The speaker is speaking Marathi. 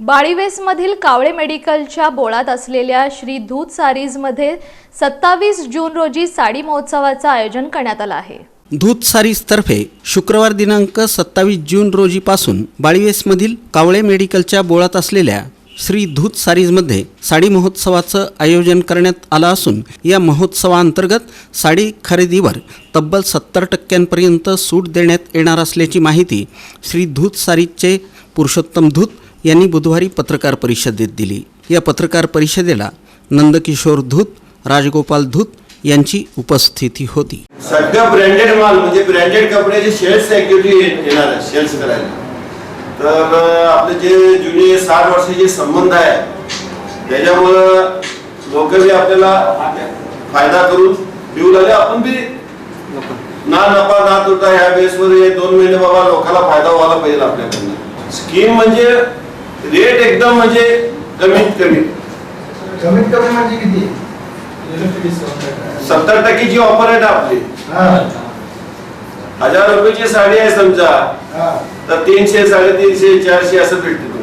बाळीवेसमधील कावळे मेडिकलच्या बोळात असलेल्या श्री दूध सारीजमध्ये सत्तावीस जून रोजी साडी महोत्सवाचं आयोजन करण्यात आलं आहे. धूत सारीजतर्फे शुक्रवार दिनांक सत्तावीस जून रोजीपासून बाळीवेसमधील कावळे मेडिकलच्या बोळात असलेल्या श्री धूत सारीजमध्ये साडी महोत्सवाचं आयोजन करण्यात आलं असून या महोत्सवाअंतर्गत साडी खरेदीवर तब्बल सत्तर टक्क्यांपर्यंत सूट देण्यात येणार असल्याची माहिती श्री धूत सारीजचे पुरुषोत्तम धूत यांनी बुधवारी पत्रकार परिषदेत दिली. या पत्रकार परिषदेला नंदकिशोर धूत राजगोपाल धूत यांची उपस्थिती होती. सध्या ब्रँडेड माल म्हणजे ब्रँडेड कपड्याचे शेल्स ऍक्टिव्हिटी येणार आहे शेल्स करायला. तर आपले जे जुने साठ वर्षाचे संबंध आहे त्याच्यामुळं लोक बी आपल्याला फायदा करून देऊ लागले. आपण बी ना नफा ना तुटा ह्या बेसवर हे दोन महिने बाबा लोकांना फायदा व्हायला पाहिजे आपल्याकडनं. स्कीम म्हणजे रेट एकदम म्हणजे कमीत कमी. कमीत कमी म्हणजे किती? सत्तर टक्केची ऑफर आहे ना आपली. हा. हजार रुपयाची साडी आहे समजा. हा. तर तीनशे साडेतीनशे चारशे असं भेटते.